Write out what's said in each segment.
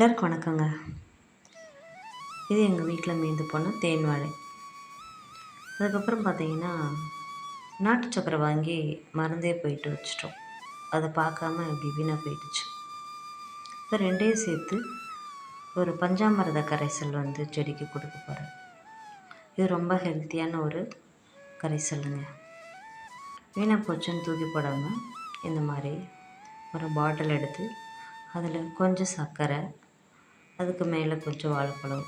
எல்லாருக்கும் வணக்கங்க. இது எங்கள் வீட்டில் மீந்து போன தேன் வாழை அதுக்கப்புறம் பார்த்தீங்கன்னா நாட்டு சக்கரை வாங்கி மருந்தே போயிட்டு வச்சிட்டோம். அதை பார்க்காம இப்படி வீணாக போயிடுச்சு. இப்போ ரெண்டையும் சேர்த்து ஒரு பஞ்சாமிரத கரைசல் வந்து செடிக்கு கொடுக்க போகிறேன் இது ரொம்ப ஹெல்த்தியான ஒரு கரைசலுங்க. வீணாக போச்சுன்னு தூக்கி போடாமல் இந்த மாதிரி ஒரு பாட்டில் எடுத்து அதில் கொஞ்சம் சர்க்கரை அதுக்கு மேலே கொஞ்சம் வாழைப்பழம்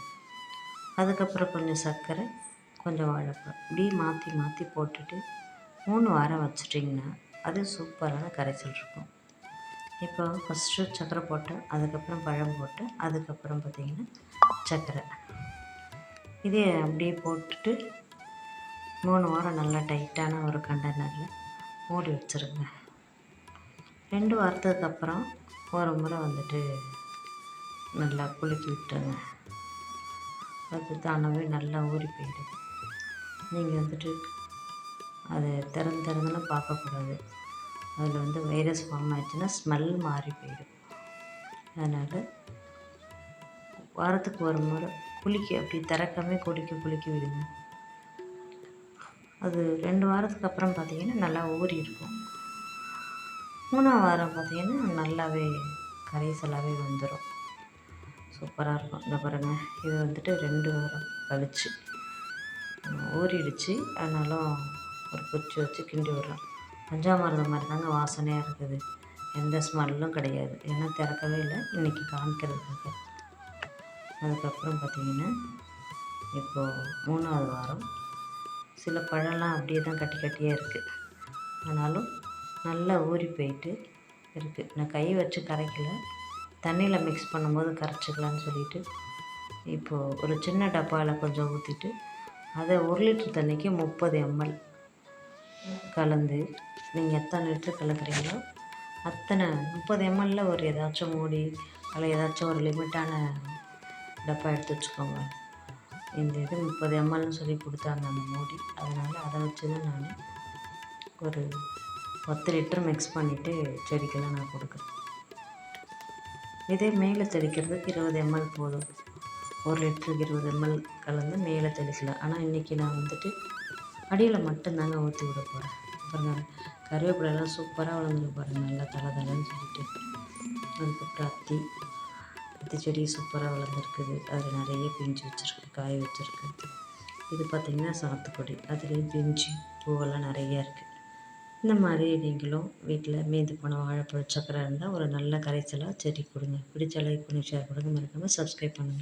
அதுக்கப்புறம் கொஞ்சம் சர்க்கரை கொஞ்சம் வாழைப்பழம். இப்படி மாற்றி மாற்றி போட்டுட்டு மூணு வாரம் வச்சுட்டிங்கன்னா அது சூப்பரான கரைச்சல் இருக்கும். இப்போ ஃபஸ்ட்டு சர்க்கரை போட்டேன் அதுக்கப்புறம் பழம் போட்டேன் அதுக்கப்புறம் பார்த்திங்கன்னா சர்க்கரை. இதே அப்படியே போட்டுட்டு மூணு வாரம் நல்லா டைட்டான ஒரு கண்டெய்னரில் மூடி வச்சுருங்க. ரெண்டு வாரத்துக்கு அப்புறம் ஒரு முறை வந்துட்டு நல்லா குலுக்கி விட்டுருங்க. அது தானாகவே நல்லா ஊறி போயிடும். நீங்கள் வந்துட்டு அதை திறந்து திறந்துலாம் பார்க்கக்கூடாது. அதில் வந்து வைரஸ் ஃபார்ம் ஆயிடுச்சுன்னா ஸ்மெல் மாறி போயிடும். அதனால் வாரத்துக்கு ஒரு முறை குளிக்க அப்படி திறக்காம குளிக்க குளிக்க விடுங்க. அது ரெண்டு வாரத்துக்கு அப்புறம் பார்த்திங்கன்னா நல்லா ஊறி இருக்கும். மூணாம் வாரம் பார்த்திங்கன்னா நல்லாவே கரைசலாகவே வந்துடும். சூப்பராக இருக்கும். இந்த பாருங்கள் இது வந்துட்டு ரெண்டு வாரம் கழிச்சு. ஊறிடுச்சு. அதனாலும் ஒரு குச்சி வச்சு கிண்டி விடுறோம். பஞ்சாமரதம் மாதிரி தாங்க வாசனையாக இருக்குது. எந்த ஸ்மெல்லும் கிடையாது. ஏன்னா திறக்கவே இல்லை. இன்றைக்கி காமிக்கிறதுக்காக. அதுக்கப்புறம் பார்த்திங்கன்னா இப்போது மூணாவது வாரம். சில பழம்லாம் அப்படியே தான் கட்டி கட்டியாக இருக்குது ஆனாலும் நல்லா ஊறி போயிட்டு இருக்குது நான் கை வச்சு கரைக்கல. தண்ணியில் மிக்ஸ் பண்ணும்போது கரைச்சிக்கலான்னு சொல்லிட்டு இப்போது ஒரு சின்ன டப்பாவில் கொஞ்சம் ஊற்றிட்டு அதை ஒரு லிட்டர் தண்ணிக்கு முப்பது எம்எல் கலந்து நீங்கள் எத்தனை லிட்டர் கலக்குறீங்களோ அத்தனை முப்பது எம்எல்ல ஒரு ஏதாச்சும் மூடி அதில் ஏதாச்சும் ஒரு லிமிட்டான டப்பா எடுத்து வச்சுக்கோங்க. இந்த இது முப்பது எம்எல்னு சொல்லி கொடுத்தாங்க அந்த மூடி. அதனால் அதை வச்சு தான் நான் ஒரு பத்து லிட்டர் மிக்ஸ் பண்ணிவிட்டு செடிக்கெல்லாம் நான் கொடுக்குறேன். இதே மேலே தெளிக்கிறதுக்கு இருபது எம்எல் போதும். ஒரு லிட்டருக்கு இருபது எம்எல் கலந்து மேலே தெளிக்கலாம் ஆனால் இன்றைக்கி நான் வந்துட்டு அடியில் மட்டும்தாங்க ஊற்றி விட போகிறேன் அப்புறம் கருவேப்பிலெல்லாம் சூப்பராக வளர்ந்துட்டு பாருங்கள் நல்லா தலை தலைன்னு சொல்லிட்டு. அதுக்கப்புறம் அத்தி அத்தி செடி சூப்பராக வளர்ந்துருக்குது. அதில் நிறைய பிஞ்சு வச்சுருக்கு காய் வச்சுருக்கு. இது பார்த்திங்கன்னா சாத்துக்குடி. அதுலேயும் பிஞ்சு பூவெல்லாம் நிறையா இருக்குது இந்த மாதிரி நீங்களும் வீட்டில் மீந்து போன வாழைப்பழ சக்கரை இருந்தால் ஒரு நல்ல கரைசலாக செடி கொடுங்க. பிடிச்ச லைக் பண்ணி ஷேர் பண்ணுங்கள் மறக்காமல் சப்ஸ்கிரைப் பண்ணுங்கள்